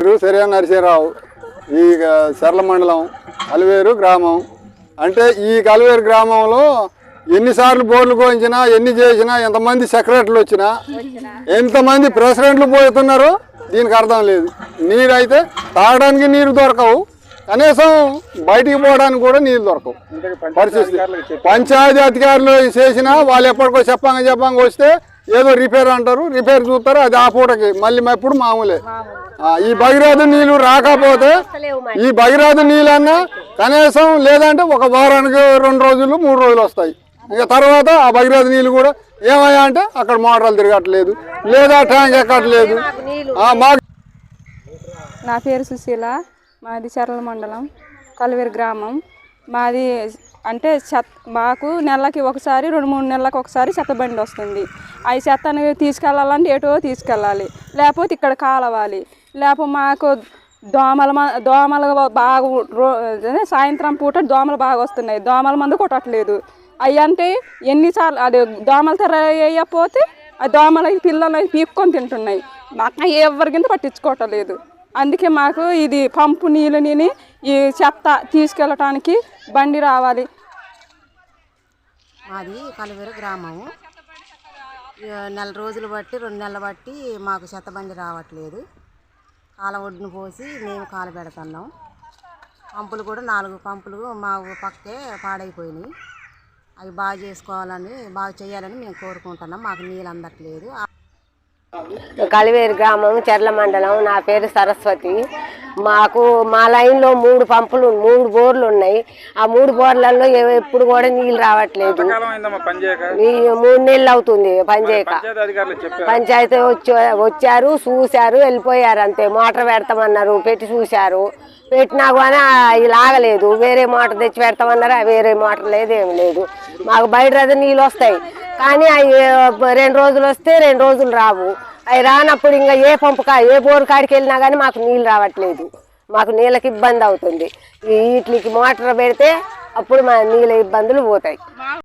పేరు సరియా నరసింహరావు ఈ సరళ మండలం అలివేరు గ్రామం. అంటే ఈ కలివేరు గ్రామంలో ఎన్నిసార్లు బోర్లు కోయించినా ఎన్ని చేసినా ఎంతమంది సెక్రటరీలు వచ్చినా ఎంతమంది ప్రెసిడెంట్లు పోతున్నారు దీనికి అర్థం లేదు. నీరు అయితే తాగడానికి నీరు దొరకవు. కనీసం బయటికి పోవడానికి కూడా నీళ్ళు దొరకవు. పరిస్థితి. పంచాయతీ అధికారులు చేసినా వాళ్ళు ఎప్పటికో చెప్పంగా చెప్పంగా వస్తే ఏదో రిపేర్ అంటారు రిపేర్ చూస్తారు అది ఆ పూటకి. మళ్ళీ ఎప్పుడు మామూలే. ఈ భగీరథ నీళ్ళు రాకపోతే ఈ భగీరథ నీళ్ళన్నా కనీసం లేదంటే ఒక వారానికి రెండు రోజులు మూడు రోజులు వస్తాయి. ఇక తర్వాత ఆ భగీరథ నీళ్ళు కూడా ఏమయ్యా అంటే అక్కడ మోటార్లు తిరగట్లేదు లేదా ట్యాంక్ ఎక్కట్లేదు. నా పేరు సుశీల మాది చర్ల మండలం కలువేరు గ్రామం. మాది అంటే చెత్త మాకు నెలకి ఒకసారి రెండు మూడు నెలలకు ఒకసారి చెత్త బండి వస్తుంది. ఆ చెత్తని తీసుకెళ్ళాలంటే ఏటో తీసుకెళ్ళాలి. లేకపోతే ఇక్కడ కాలవాలి. లేకపోతే మాకు దోమల దోమలు బాగా సాయంత్రం పూట దోమలు బాగా వస్తున్నాయి. దోమల మందు కొట్టట్లేదు. అవి అంటే ఎన్నిసార్లు అది దోమలు తెర వేయకపోతే ఆ దోమలు పిల్లలు పీక్కొని తింటున్నాయి. మాకు ఎవరికింత పట్టించుకోవటం లేదు. అందుకే మాకు ఇది పంపు నీళ్ళని ఈ చెత్త తీసుకెళ్ళటానికి బండి రావాలి. మాది కలువేరు గ్రామము నెల రోజులు బట్టి రెండు నెలలు బట్టి మాకు చెత్త బండి రావట్లేదు. కాల ఒడ్డును పోసి మేము కాలు పెడుతున్నాం. పంపులు కూడా నాలుగు పంపులు మా పక్కే పాడైపోయినాయి. అవి బాగా చేసుకోవాలని బాగా చేయాలని మేము కోరుకుంటున్నాం. మాకు నీళ్ళు అందట్లేదు. కలివేరు గ్రామం చెర్ల మండలం. నా పేరు సరస్వతి. మాకు మా లైన్లో మూడు పంపులు మూడు బోర్లు ఉన్నాయి. ఆ మూడు బోర్లలో ఎప్పుడు కూడా నీళ్ళు రావట్లేదు. ఈ మూడు నెలలు అవుతుంది పనిచేయక. పంచాయతీ వచ్చారు చూశారు వెళ్ళిపోయారు అంతే. మోటార్ పెడతామన్నారు పెట్టి చూశారు. పెట్టినా కానీ లాగలేదు. వేరే మోటార్ తెచ్చి పెడతామన్నారు వేరే మోటార్ లేదు ఏమి లేదు. మాకు బయట నీళ్ళు వస్తాయి. కానీ అవి రెండు రోజులు వస్తే రెండు రోజులు రావు. అవి రానప్పుడు ఇంకా ఏ పంపు కా ఏ బోరు కాడికి వెళ్ళినా కానీ మాకు నీళ్ళు రావట్లేదు. మాకు నీళ్ళకి ఇబ్బంది అవుతుంది. ఈ వీటికి మోటార్ పెడితే అప్పుడు మా నీళ్ళ ఇబ్బందులు పోతాయి.